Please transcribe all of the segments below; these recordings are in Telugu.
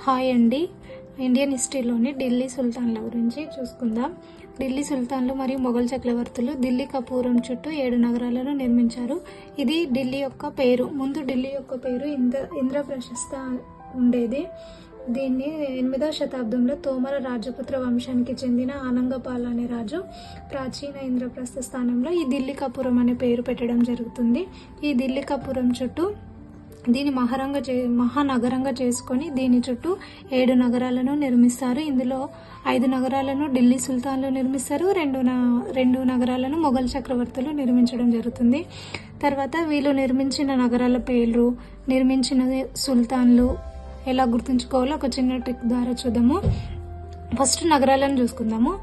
హాయ్ అండి. ఇండియన్ హిస్టరీలోని ఢిల్లీ సుల్తాన్ల గురించి చూసుకుందాం. ఢిల్లీ సుల్తాన్లు మరియు మొఘల్ చక్రవర్తులు ఢిల్లీ కపూరం చుట్టూ ఏడు నగరాలను నిర్మించారు. ఇది ఢిల్లీ యొక్క పేరు. ముందు ఢిల్లీ యొక్క పేరు ఇంద్ర ఇంద్రప్రశస్త ఉండేది. దీన్ని ఎనిమిదవ శతాబ్దంలో తోమర రాజపుత్ర వంశానికి చెందిన ఆనంగపాల్ అనే రాజు ప్రాచీన ఇంద్రప్రస్థ స్థానంలో ఈ ఢిల్లీ కపురం అనే పేరు పెట్టడం జరుగుతుంది. ఈ ఢిల్లీ కపురం చుట్టూ దీని మహారంగ చే మహానగరంగా చేసుకొని దీని చుట్టూ ఏడు నగరాలను నిర్మిస్తారు. ఇందులో ఐదు నగరాలను ఢిల్లీ సుల్తాన్లు నిర్మిస్తారు. రెండు న- రెండు నగరాలను మొఘల్ చక్రవర్తులు నిర్మించడం జరుగుతుంది. తర్వాత వీళ్ళు నిర్మించిన నగరాల పేర్లు నిర్మించిన సుల్తాన్లు ఎలా గుర్తుంచుకోవాలో ఒక చిన్న ట్రిక్ ద్వారా చూద్దాము. ఫస్ట్ నగరాలను చూసుకుందాము.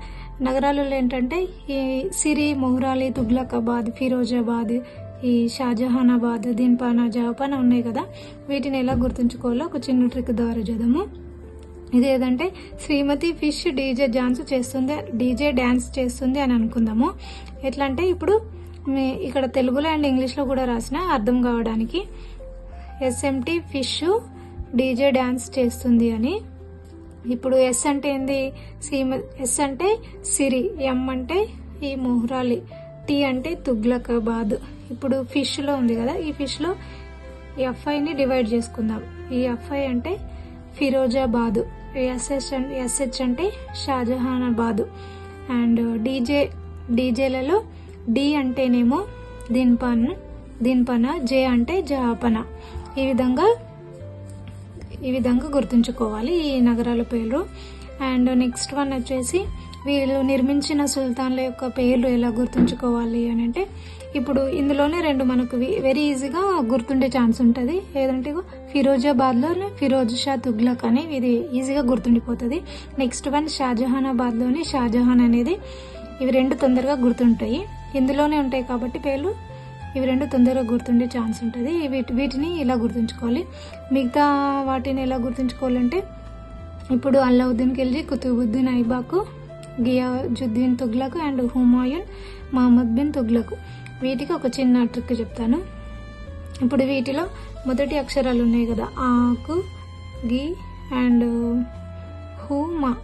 నగరాలలో ఏంటంటే ఈ సిరి మొహ్రాలి తుగ్లకాబాద్ ఫిరోజాబాద్ ఈ షాజహానాబాద్ దీన్పాన జహాపానా ఉన్నాయి కదా? వీటిని ఎలా గుర్తుంచుకోవాలో ఒక చిన్న ట్రిక్ ద్వారా చూద్దాము. ఇది ఏదంటే శ్రీమతి ఫిష్ డీజే డాన్స్ చేస్తుంది డీజే డ్యాన్స్ చేస్తుంది అని అనుకుందాము. ఎట్లా అంటే ఇప్పుడు మీ ఇక్కడ తెలుగులో అండ్ ఇంగ్లీష్లో కూడా రాసిన అర్థం కావడానికి ఎస్ఎంటీ ఫిష్ డీజే డ్యాన్స్ చేస్తుంది అని. ఇప్పుడు ఎస్ అంటే ఏంది? సీమ ఎస్ అంటే సిరి ఎం అంటే ఈ మొహ్రాలి. టీ అంటే తుగ్లకాబాద్. ఇప్పుడు ఫిష్లో ఉంది కదా ఈ ఫిష్లో ఈ ఎఫ్ఐని డివైడ్ చేసుకుందాం. ఈ ఎఫ్ఐ అంటే ఫిరోజాబాదు ఎస్ఎస్ అంటే ఎస్హెచ్ అంటే షాజహానాబాదు. అండ్ డీజే డీజేలలో డి అంటేనేమో దీనిపన్ దీనిపన జే అంటే జహాపన. ఈ విధంగా ఈ విధంగా గుర్తుంచుకోవాలి ఈ నగరాల పేర్లు. అండ్ నెక్స్ట్ వన్ వచ్చేసి వీళ్ళు నిర్మించిన సుల్తాన్ల యొక్క పేర్లు ఎలా గుర్తుంచుకోవాలి అని అంటే ఇప్పుడు ఇందులోనే రెండు మనకు వెరీ ఈజీగా గుర్తుండే ఛాన్స్ ఉంటుంది. ఏదంటే ఫిరోజాబాద్లోనే ఫిరోజ్ షా తుగ్లక్ అని ఇది ఈజీగా గుర్తుండిపోతుంది. నెక్స్ట్ వన్ షాజహానాబాద్లోని షాజహాన్ అనేది ఇవి రెండు తొందరగా గుర్తుంటాయి. ఇందులోనే ఉంటాయి కాబట్టి పేర్లు ఇవి రెండు తొందరగా గుర్తుండే ఛాన్స్ ఉంటుంది. వీటి వీటిని ఇలా గుర్తుంచుకోవాలి. మిగతా వాటిని ఎలా గుర్తుంచుకోవాలంటే ఇప్పుడు అల్లావుద్దీన్ ఖిల్జీ కుతుబుద్దీన్ ఐబాకు గియాజుద్దీన్ తుగ్లకు అండ్ హుమాయూన్ మహమ్మద్ బిన్ తుగ్లకు. వీటికి ఒక చిన్న ట్రిక్ చెప్తాను. ఇప్పుడు వీటిలో మొదటి అక్షరాలు ఉన్నాయి కదా. ఆకు గి అండ్ హూమా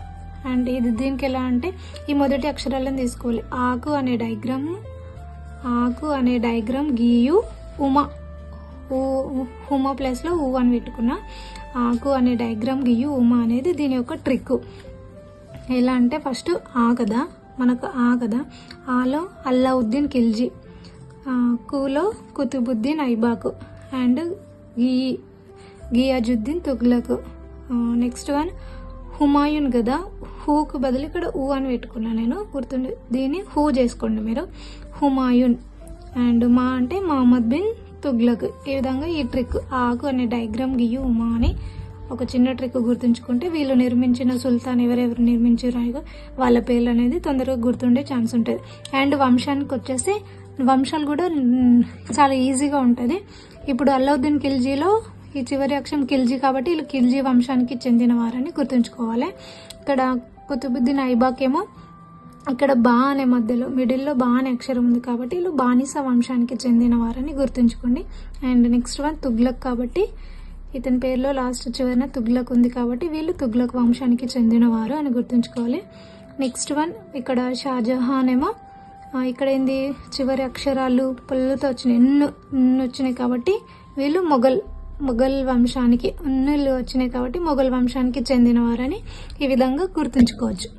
అండ్ ఇది దీనికి ఎలా అంటే ఈ మొదటి అక్షరాలను తీసుకోవాలి. ఆకు అనే డైగ్రాము ఆకు అనే డైగ్రామ్ గీయు ఉమా ఊ హుమా ప్లేస్లో ఊ అని పెట్టుకున్న ఆకు అనే డైగ్రామ్ గీయు ఉమా అనేది దీని యొక్క ట్రిక్. ఎలా అంటే ఫస్ట్ ఆ కదా మనకు ఆ కదా. ఆలో అల్లావుద్దీన్ ఖిల్జీ కులో కూలో కుతుబుద్దీన్ ఐబాకు అండ్ గీ గియాజుద్దీన్ తుగ్లక్. నెక్స్ట్ వన్ హుమాయూన్ కదా హూకు బదులు ఇక్కడ ఊ అని పెట్టుకున్నా నేను గుర్తుండి దీన్ని హూ చేసుకోండి మీరు. హుమాయూన్ అండ్ మా అంటే మహమ్మద్ బిన్ తుగ్లక్. ఈ విధంగా ఈ ట్రిక్ ఆకు అనే డయాగ్రామ్ గియ్యు ఉమా అని ఒక చిన్న ట్రిక్ గుర్తుంచుకుంటే వీళ్ళు నిర్మించిన సుల్తాన్ ఎవరెవరు నిర్మించారో వాళ్ళ పేర్లు అనేది తొందరగా గుర్తుండే ఛాన్స్ ఉంటుంది. అండ్ వంశానికి వచ్చేసి వంశాలు కూడా చాలా ఈజీగా ఉంటుంది. ఇప్పుడు అల్లావుద్దీన్ ఖిల్జీలో ఈ చివరి అక్షరం ఖిల్జీ కాబట్టి వీళ్ళు ఖిల్జీ వంశానికి చెందిన వారని గుర్తుంచుకోవాలి. ఇక్కడ కుతుబుద్దీన్ ఐబాక్ ఏమో ఇక్కడ బా అనే మధ్యలో మిడిల్లో బా అనే అక్షరం ఉంది కాబట్టి వీళ్ళు బానిస వంశానికి చెందిన వారని గుర్తుంచుకోండి. అండ్ నెక్స్ట్ వన్ తుగ్లక్ కాబట్టి ఇతని పేరులో లాస్ట్ చివరిన తుగ్లక్ ఉంది కాబట్టి వీళ్ళు తుగ్లక్ వంశానికి చెందినవారు అని గుర్తుంచుకోవాలి. నెక్స్ట్ వన్ ఇక్కడ షాజహాన్ ఏమో ఇక్కడ ఏంది చివరి అక్షరాలు పుల్లతో వచ్చినాయి. ఎన్ను ఎన్ను వచ్చినాయి కాబట్టి వీళ్ళు మొఘల్ మొఘల్ వంశానికి ఉన్నులు వచ్చినాయి కాబట్టి మొఘల్ వంశానికి చెందినవారని ఈ విధంగా గుర్తుంచుకోవచ్చు.